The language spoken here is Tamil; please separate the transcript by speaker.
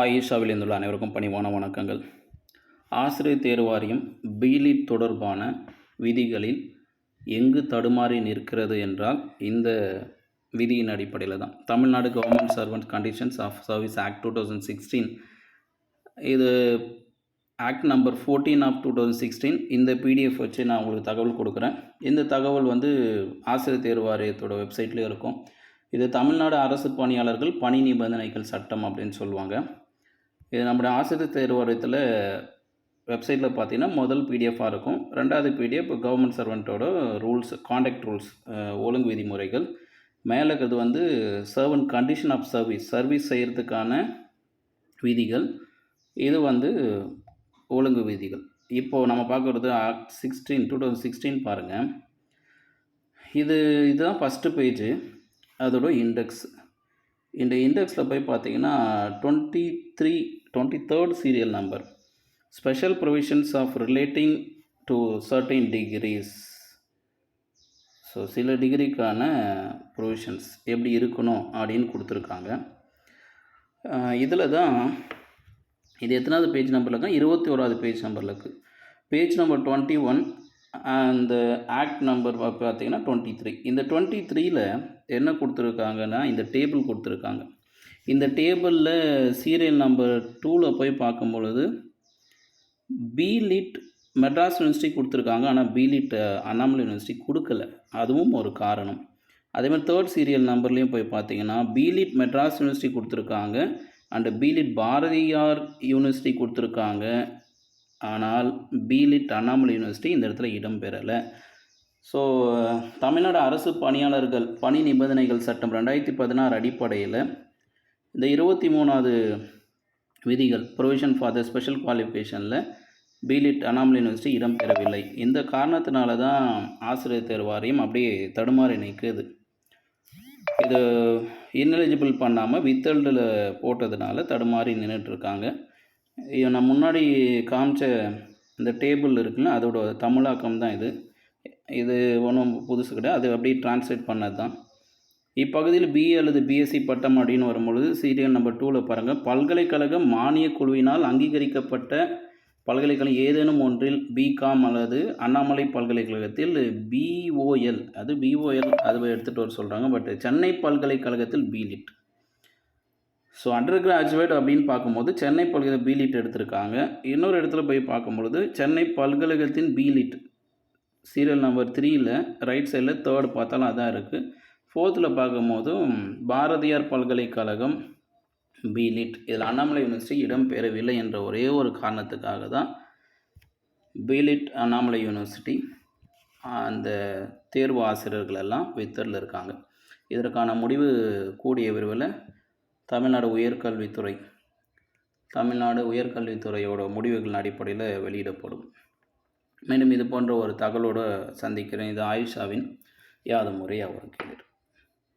Speaker 1: ஆயிஷாவில் இருந்துள்ள அனைவருக்கும் பணிவான வணக்கங்கள். ஆசிரியர் தேர்வாரியம் வாரியம் தொடர்பான விதிகளில் எங்கு தடுமாறி நிற்கிறது என்றால் இந்த விதியின் அடிப்படையில் தான். Tamil Nadu government servant conditions of service act two thousand sixteen இது act number fourteen of two thousand sixteen இந்த பிடிஎஃப் வச்சு நான் உங்களுக்கு தகவல் கொடுக்குறேன். இந்த தகவல் வந்து ஆசிரியர் தேர்வாரியத்தோட வெப்சைட்லேயும் இருக்கும். இது தமிழ்நாடு அரசு பணியாளர்கள் பணி நிபந்தனைகள் சட்டம் அப்படின்னு சொல்லுவாங்க. இது நம்முடைய ஆசிரியர் தேர்வு வாரியத்தில் வெப்சைட்டில் பார்த்தீங்கன்னா முதல் பிடிஎஃபாக இருக்கும். ரெண்டாவது பிடிஎஃப் கவர்மெண்ட் சர்வெண்ட்டோட ரூல்ஸ் காண்டாக்ட் ரூல்ஸ் ஒழுங்கு விதிமுறைகள். மேலே இருக்கிறது வந்து servant condition of service service செய்கிறதுக்கான விதிகள். இது வந்து ஒழுங்கு விதிகள். இப்போது நம்ம பார்க்குறது act sixteen two thousand sixteen பாருங்கள் இது இதுதான் ஃபஸ்ட்டு பேஜு அதோட இண்டெக்ஸ் இந்த இண்டெக்ஸில் போய் பார்த்தீங்கன்னா twenty three twenty third serial number special provisions of relating to certain degrees so சில டிகிரிக்கான ப்ரொவிஷன்ஸ் எப்படி இருக்கணும் அப்படின்னு கொடுத்துருக்காங்க. இதில் தான் இது எத்தனாவது பேஜ் நம்பரில் இருக்கா? இருபத்தி ஓராவது பேஜ் நம்பரில் இருக்குது பேஜ் நம்பர் டுவெண்ட்டி ஒன் அந்த ஆக்ட் நம்பர் பார்த்தீங்கன்னா டுவெண்ட்டி த்ரீ இந்த டுவெண்ட்டி த்ரீயில் என்ன கொடுத்துருக்காங்கன்னா இந்த டேபிள் கொடுத்துருக்காங்க. இந்த டேபிளில் சீரியல் நம்பர் டூவில் போய் பார்க்கும் பொழுது பிலிட் மெட்ராஸ் யூனிவர்சிட்டி கொடுத்துருக்காங்க. ஆனால் பிலிட் அண்ணாமலை யூனிவர்சிட்டி கொடுக்கல. அதுவும் ஒரு காரணம். அதேமாதிரி தேர்ட் சீரியல் நம்பர்லேயும் போய் பார்த்தீங்கன்னா பிலிட் மெட்ராஸ் யூனிவர்சிட்டி கொடுத்துருக்காங்க. And B Lit Bharathiar university கொடுத்துருக்காங்க. ஆனால் பிலிட் அண்ணாமலை யூனிவர்சிட்டி இந்த இடத்துல இடம் பெறலை. ஸோ தமிழ்நாடு அரசு பணியாளர்கள் பணி நிபந்தனைகள் சட்டம் ரெண்டாயிரத்தி பதினாறு அடிப்படையில் இந்த இருபத்தி மூணாவது விதிகள் ப்ரொவிஷன் ஃபார் த ஸ்பெஷல் குவாலிஃபிகேஷனில் பிலிட் அனாமல் யூனிவர்சிட்டி இடம் பெறவில்லை. இந்த காரணத்தினால தான் ஆசிரியர் தேர்வாரியம் அப்படியே தடுமாறி நிற்குது இது இன்எலிஜிபிள் பண்ணாமல் வித்தல்டில் போட்டதுனால தடுமாறி நின்றுட்டுருக்காங்க நான் முன்னாடி காமிச்ச இந்த டேபிள் இருக்குல்ல அதோட தமிழாக்கம் தான் இது. இது ஒன்றும் புதுசு கிடையாது. அது அப்படியே டிரான்ஸ்லேட் பண்ணது தான் இப்பகுதியில் பிஏ அல்லது பிஎஸ்சி பட்டம் அப்படின்னு வரும்பொழுது சீரியல் நம்பர் டூவில் பாருங்கள் பல்கலைக்கழகம் மானிய குழுவினால் அங்கீகரிக்கப்பட்ட பல்கலைக்கழகம் ஏதேனும் ஒன்றில் பிகாம் அல்லது அண்ணாமலை பல்கலைக்கழகத்தில் பிஓஎல் அது பிஓஎல் அது எடுத்துகிட்டு வர சொல்கிறாங்க பட் சென்னை பல்கலைக்கழகத்தில் பிலிட் ஸோ அண்டர் கிராஜுவேட் அப்படின்னு பார்க்கும்போது சென்னை பல்கலை பிலிட் எடுத்திருக்காங்க. இன்னொரு இடத்துல போய் பார்க்கும்பொழுது சென்னை பல்கலைக்கழகத்தின் பிலிட் சீரியல் நம்பர் த்ரீயில் ரைட் சைடில் தேர்ட் பார்த்தாலும் அதான் இருக்குது ஃபோர்த்தில் பார்க்கும்போதும் பாரதியார் பல்கலைக்கழகம் பிலிட் இதில் அண்ணாமலை யூனிவர்சிட்டி இடம் பெறவில்லை என்ற ஒரே ஒரு காரணத்துக்காக தான் பிலிட் அண்ணாமலை யூனிவர்சிட்டி அந்த தேர்வு ஆசிரியர்கள் எல்லாம் வித்தரில் இருக்காங்க இதற்கான முடிவு கூடிய விரைவில் தமிழ்நாடு உயர்கல்வித்துறை தமிழ்நாடு உயர்கல்வித்துறையோட முடிவுகளின் அடிப்படையில் வெளியிடப்படும். மேலும் இது போன்ற ஒரு தகவலோடு சந்திக்கிறேன். இது ஆயுஷாவின் யாது முறை அவர் கேள்வி